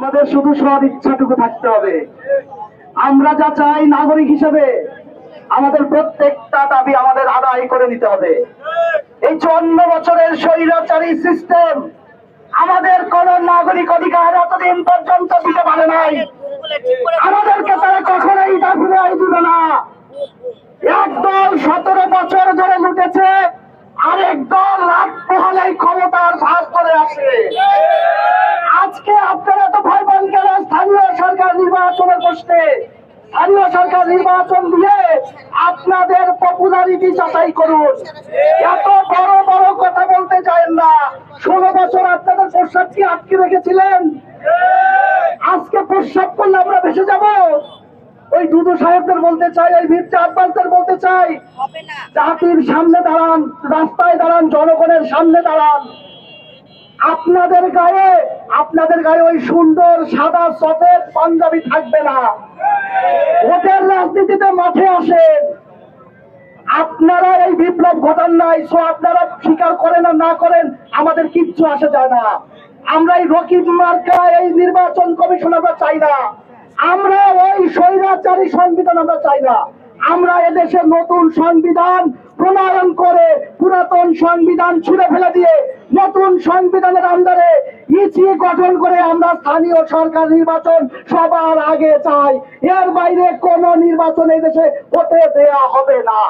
আমাদের শুধু সৎ ইচ্ছাটুকু থাকতে হবে। আমরা যা চাই নাগরিক হিসেবে, আমাদের প্রত্যেকটা দাবি আমাদের আদায় করে নিতে হবে। এই চুয়ান্ন বছরের স্বৈরাচারী সিস্টেম আমাদের কোন নাগরিক অধিকার এতদিন পর্যন্ত দিতে পারে নাই। আমাদেরকে তারা কখনোই দাবি দিবে না। একদল সতেরো বছর ধরে লুটেছে, আরেক দল রাত পোহালে ক্ষমতার ভাগ করে আছে আজকে আপনারা তো ভয় পান কেন স্থানীয় সরকার নির্বাচনে বসতে স্থানীয় সরকার নির্বাচন দিয়ে আপনাদের পপুলারিটি যাচাই করুন। এত বড় বড় কথা বলতে চান না। ষোলো বছর আপনাদের প্রস্তাবকে আটকে রেখেছিলেন। আজকে প্রস্তাব করলে আমরা ভেসে যাব। ওই দুদু সাহেবদের বলতে চাই ওই মির্জা আব্বাসদের বলতে চাই। জাতির সামনে দাঁড়ান রাস্তায় দাঁড়ান জনগণের সামনে দাঁড়ান। আপনাদের গায়ে আপনাদের গায়ে ওই সুন্দর সাদা সফেদ পাঞ্জাবি থাকবে না। ভোটের রাজনীতিতে মাঠে আসেন আপনারা এই বিপ্লব ঘটান নাই, সো আপনারা স্বীকার করেন আর না করেন, আমাদের কিচ্ছু আসে যায় না। আমরা এই রকিব মার্কা, এই নির্বাচন কমিশন আমরা চাই না। আমরা ওই স্বৈরাচারী সংবিধান আমরা চাই না। আমরা এদেশের নতুন সংবিধান প্রণয়ন করে পুরাতন সংবিধান ছুঁড়ে ফেলে দিয়ে নতুন সংবিধানের আন্দারে ইসি গঠন করে আমরা স্থানীয় সরকার নির্বাচন সবার আগে চাই। এর বাইরে কোন নির্বাচন এই দেশে হতে দেয়া হবে না।